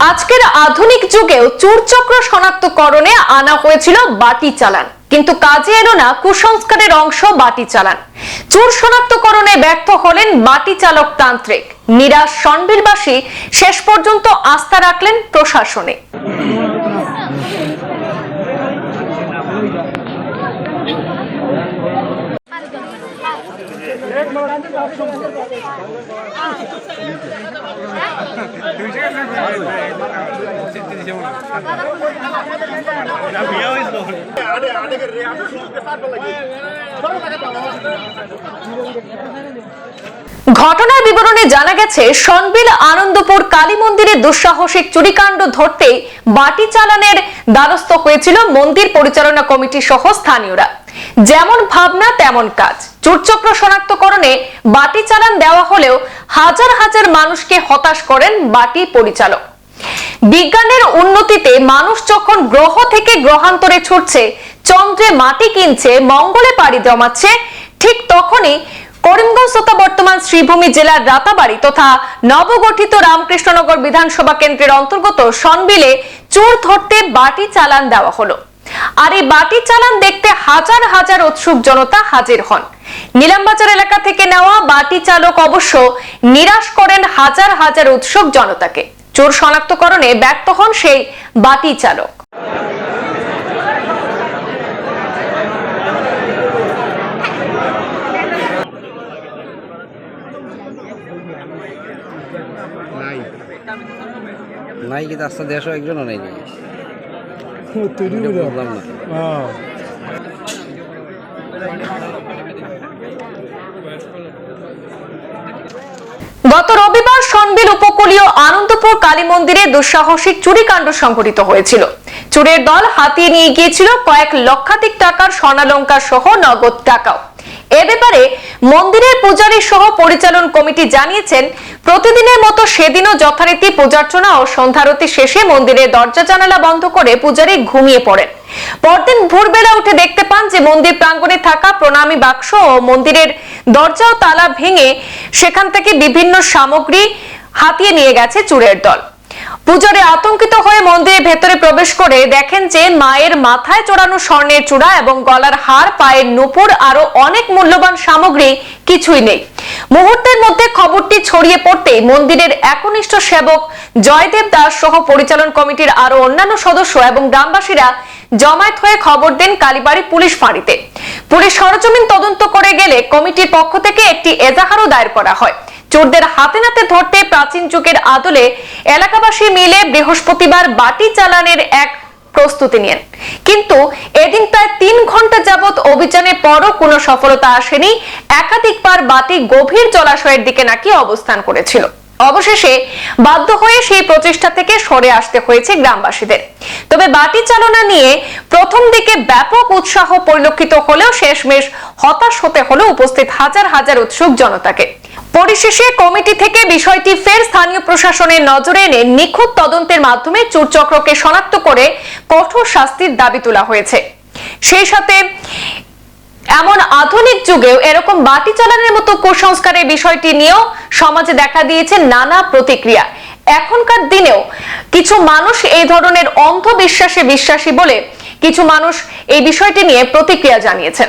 আজকের আধুনিক যুগেও চুরচক্র শনাক্তকরণে আনা হয়েছিল বাটি চালান। কিন্তু কাজে এলো না কুসংস্কারের অংশ বাটি চালান। চোর শনাক্তকরণে ব্যর্থ হলেন বাটি চালক তান্ত্রিক। নিরাশ সনবীরবাসী শেষ পর্যন্ত আস্থা রাখলেন প্রশাসনে। ঘটনার বিবরণে জানা গেছে সনবিল আনন্দপুর কালী মন্দিরে দুঃসাহসিক চুরিকাণ্ড ধরতে বাটি চালানের দ্বারস্থ হয়েছিল মন্দির পরিচালনা কমিটি সহ স্থানীয়রা। যেমন ভাবনা, তেমন কাজ। চুরচক্র শনাক্তকরণে বাটি চালান দেওয়া হলেও হাজার হাজার মানুষকে হতাশ করেন বাটি পরিচালক। বিজ্ঞানের উন্নতিতে মানুষ যখন গ্রহ থেকে গ্রহান্তরে ছুটছে, চন্দ্রে মাটি কিনছে, মঙ্গলে পাড়ি জমাচ্ছে, ঠিক তখনই করিমগঞ্জ তথা বর্তমান শ্রীভূমি জেলার রাতাবাড়ি তথা নবগঠিত রামকৃষ্ণনগর বিধানসভা কেন্দ্রের অন্তর্গত সনবিলে চোর ধরতে বাটি চালান দেওয়া হলো। আর এই বাটি চালান দেখতে হাজার হাজার উৎসুক জনতা হাজির হন। নিলামবাজার এলাকা থেকে নেওয়া বাটি চালক অবশ্য নিরাশ করেন হাজার হাজার উৎসুক জনতাকে। চোর শনাক্তকরণে ব্যর্থ হন সেই বাটি চালক। নাই। কিন্তু আস্তে দেড়শো একজনও নেই তৈরি গত রবিবার সনবিল উপকূলীয় আনন্দপুর কালী মন্দিরে দুঃসাহসিক চুরিকাণ্ড সংঘটিত হয়েছিল। চোরের দল হাতিয়ে নিয়ে গিয়েছিল কয়েক লক্ষাধিক টাকার স্বর্ণালঙ্কার সহ নগদ টাকাও। এ ব্যাপারে মন্দিরের পূজারী সহ পরিচালন কমিটি জানিয়েছেন, প্রতিদিনের মতো সেদিনও যথারীতি পূজার্চনা ও সন্ধ্যারতি শেষে মন্দিরের দরজা জানালা বন্ধ করে পূজারী ঘুমিয়ে পড়েন। পরদিন ভোরবেলা উঠে দেখতে পান যে মন্দির প্রাঙ্গণে থাকা প্রণামী বাক্স ও মন্দিরের দরজা ও তালা ভেঙে সেখান থেকে বিভিন্ন সামগ্রী হাতিয়ে নিয়ে গেছে চুরের দল। পূজারে আতঙ্কিত হয়ে মন্দিরের ভেতরে প্রবেশ করে দেখেন যে মায়ের মাথায় চড়ানো স্বর্ণের চূড়া এবং গলার হার, পায়ের নুপুর আরও অনেক মূল্যবান সামগ্রী কিছুই নেই। মুহূর্তের মধ্যে খবরটি ছড়িয়ে পড়তেই মন্দিরের একনিষ্ঠ সেবক জয়দেব দাস সহ পরিচালন কমিটির আরও অন্যান্য সদস্য এবং গ্রামবাসীরা জমায়েত হয়ে খবর দেন কালীবাড়ি পুলিশ ফাঁড়িতে। পুলিশ সরজমিন তদন্ত করে গেলে কমিটির পক্ষ থেকে একটি এজাহারও দায়ের করা হয়। চোরদের হাতে নাতে ধরতে প্রাচীন যুগের আদলে এলাকাবাসী মিলে বৃহস্পতিবার বাটি চালানের এক প্রস্তুতি নেন কিন্তু এদিন প্রায় তিন ঘণ্টা যাবৎ অভিযানের পরও কোনো সফলতা আসেনি। একাধিকবার বাটি গভীর জলাশয়ের দিকে নাকি অবস্থান করেছিল। অবশেষে বাধ্য হয়ে সেই প্রচেষ্টা থেকে সরে আসতে হয়েছে গ্রামবাসীদের। তবে বাটি চালনা নিয়ে প্রথম দিকে ব্যাপক উৎসাহ পরিলক্ষিত হলেও শেষমেশ হতাশ হতে হলো উপস্থিত হাজার হাজার উৎসুক জনতাকে। পরিশেষে কমিটি থেকে বিষয়টি ফের স্থানীয় প্রশাসনের নজরে এনে নিখুঁত তদন্তের মাধ্যমে চুরচক্রকে শনাক্ত করে কঠোর শাস্তির দাবি তোলা হয়েছে। সেই সাথে এমন আধুনিক যুগেও এরকম বাটি চালানোর মতো কুসংস্কারের বিষয়টি নিয়েও সমাজে দেখা দিয়েছে নানা প্রতিক্রিয়া। এখনকার দিনেও কিছু মানুষ এই ধরনের অন্ধবিশ্বাসে বিশ্বাসী বলে কিছু মানুষ এই বিষয়টি নিয়ে প্রতিক্রিয়া জানিয়েছেন।